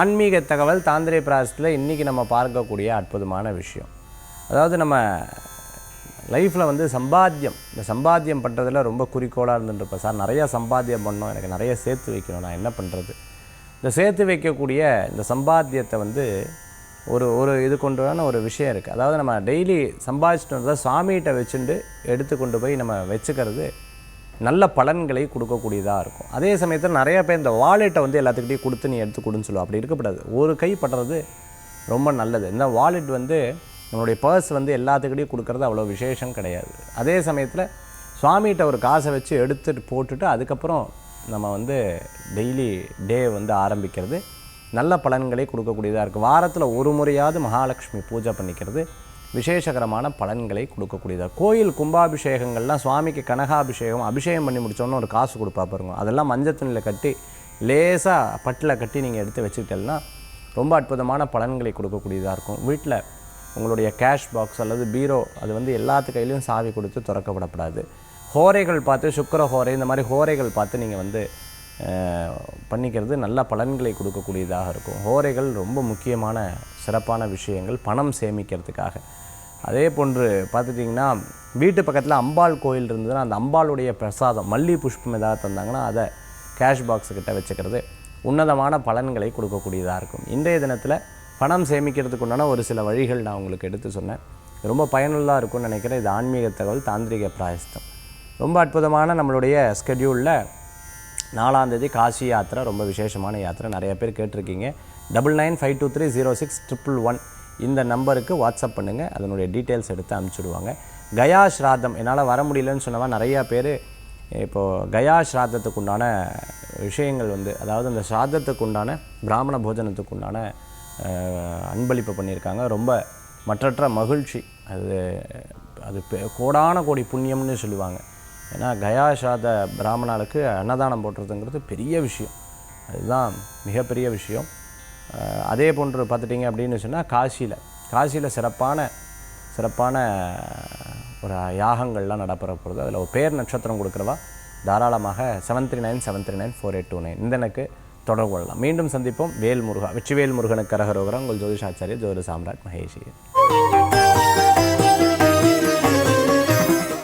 ஆன்மீக தகவல் தாந்திரிய பிராசத்தில் இன்றைக்கி நம்ம பார்க்கக்கூடிய அற்புதமான விஷயம். அதாவது நம்ம லைஃப்பில் வந்து சம்பாத்தியம் இந்த சம்பாத்தியம் பண்ணுறதுல ரொம்ப குறிக்கோளாக இருந்துட்டுருப்பேன் சார். நிறையா சம்பாத்தியம் பண்ணோம் எனக்கு நிறைய சேர்த்து வைக்கணும் நான் என்ன பண்ணுறது இந்த சேர்த்து வைக்கக்கூடிய இந்த சம்பாத்தியத்தை வந்து ஒரு ஒரு இது கொண்டான ஒரு விஷயம் இருக்குது அதாவது நம்ம டெய்லி சம்பாதிச்சிட்டு வந்தால் சாமிகிட்ட வச்சுட்டு எடுத்து கொண்டு போய் நம்ம வச்சுக்கிறது நல்ல பலன்களை கொடுக்கக்கூடியதாக இருக்கும். அதே சமயத்தில் நிறைய பேர் இந்த வாலெட்டை வந்து எல்லாத்துக்கிட்டையும் கொடுத்து நீ எடுத்து கொடுன்னு சொல்லுவோம் அப்படி இருக்கக்கூடாது ஒரு கை பண்ணுறது ரொம்ப நல்லது. இந்த வாலெட் வந்து நம்மளுடைய பர்ஸ் வந்து எல்லாத்துக்கிட்டையும் கொடுக்கறது அவ்வளோ விசேஷம் கிடையாது. அதே சமயத்தில் சுவாமிகிட்ட ஒரு காசை வச்சு எடுத்துட்டு போட்டுட்டு அதுக்கப்புறம் நம்ம வந்து டெய்லி டே வந்து ஆரம்பிக்கிறது. நல்ல பலன்களை கொடுக்கக்கூடியதாக இருக்குது வாரத்தில் ஒரு முறையாவது மகாலட்சுமி பூஜை பண்ணிக்கிறது. விசேஷகரமான பலன்களை கொடுக்கக்கூடியதாக கோயில் கும்பாபிஷேகங்கள்லாம் சுவாமிக்கு கனகாபிஷேகம் அபிஷேகம் பண்ணி முடித்தோன்னு ஒரு காசு கொடுப்பா பாருங்க. அதெல்லாம் மஞ்சள் கட்டி லேசாக பட்டில் கட்டி நீங்கள் எடுத்து வச்சுக்கிட்டேன்னா ரொம்ப அற்புதமான பலன்களை கொடுக்கக்கூடியதாக இருக்கும். வீட்டில் உங்களுடைய கேஷ் பாக்ஸ் அல்லது பீரோ அது வந்து எல்லாத்து கையிலையும் சாவி கொடுத்து திறக்கப்படக்கூடாது ஹோரைகள் பார்த்து சுக்கர ஹோரை இந்த மாதிரி ஹோரைகள் பார்த்து நீங்கள் வந்து பண்ணிக்கிறது நல்ல பலன்களை கொடுக்கக்கூடியதாக இருக்கும். ஹோரைகள் ரொம்ப முக்கியமான சிறப்பான விஷயங்கள் பணம் சேமிக்கிறதுக்காக. அதே போன்று பார்த்துட்டிங்கன்னா வீட்டு பக்கத்தில் அம்பாள் கோயில் இருந்ததுன்னா அந்த அம்பாளுடைய பிரசாதம் மல்லி புஷ்பம் ஏதாவது தந்தாங்கன்னா அதை கேஷ் பாக்ஸ் கிட்ட வச்சுக்கிறது உன்னதமான பலன்களை கொடுக்கக்கூடியதாக இருக்கும். இன்றைய தினத்தில் பணம் சேமிக்கிறதுக்கு உண்டான ஒரு சில வழிகள் நான் உங்களுக்கு எடுத்து சொன்னேன். ரொம்ப பயனுள்ளதாக இருக்கும்னு நினைக்கிறேன். இது ஆன்மீக தகவல் தாந்திரிக பிராயஸ்தம். ரொம்ப அற்புதமான நம்மளுடைய ஸ்கெடியூலில் நாலாந்தேதி காசி யாத்திரை ரொம்ப விசேஷமான யாத்திரை. நிறைய பேர் கேட்டிருக்கீங்க. Double nine five two three zero six triple one இந்த நம்பருக்கு வாட்ஸ்அப் பண்ணுங்கள் அதனுடைய டீட்டெயில்ஸ் எடுத்து அனுப்பிச்சுடுவாங்க. கயா ஸ்ராத்தம் என்னால் வர முடியலன்னு சொன்னவா நிறையா பேர் இப்போது கயா ஸ்ராத்தத்துக்கு உண்டான விஷயங்கள் வந்து அதாவது அந்த ஸ்ராத்தத்துக்கு உண்டான பிராமண போஜனத்துக்கு உண்டான அன்பளிப்பு பண்ணியிருக்காங்க. ரொம்ப மற்றற்ற மகிழ்ச்சி. அது அது பெ- கோடான கோடி புண்ணியம்னு சொல்லுவாங்க. ஏன்னா கயாசாத பிராமணாளுக்கு அன்னதானம் போட்டுறதுங்கிறது பெரிய விஷயம். அதுதான் மிகப்பெரிய விஷயம். அதே போன்று பார்த்துட்டிங்க அப்படின்னு சொன்னால் காசியில் காசியில் சிறப்பான சிறப்பான ஒரு யாகங்கள்லாம் நடைபெற போகிறது அதில் ஒரு பேர் நட்சத்திரம் கொடுக்குறவா தாராளமாக seven three nine seven three nine four eight two nine இந்த எனக்கு தொடர்பு கொள்ளலாம். மீண்டும் சந்திப்போம். வேல் முருகா வெற்றிவேல் முருகனுக்கு கரகரோகரம். உங்கள் ஜோதிஷாச்சாரிய ஜோதி சாம்ராட் மகேஷி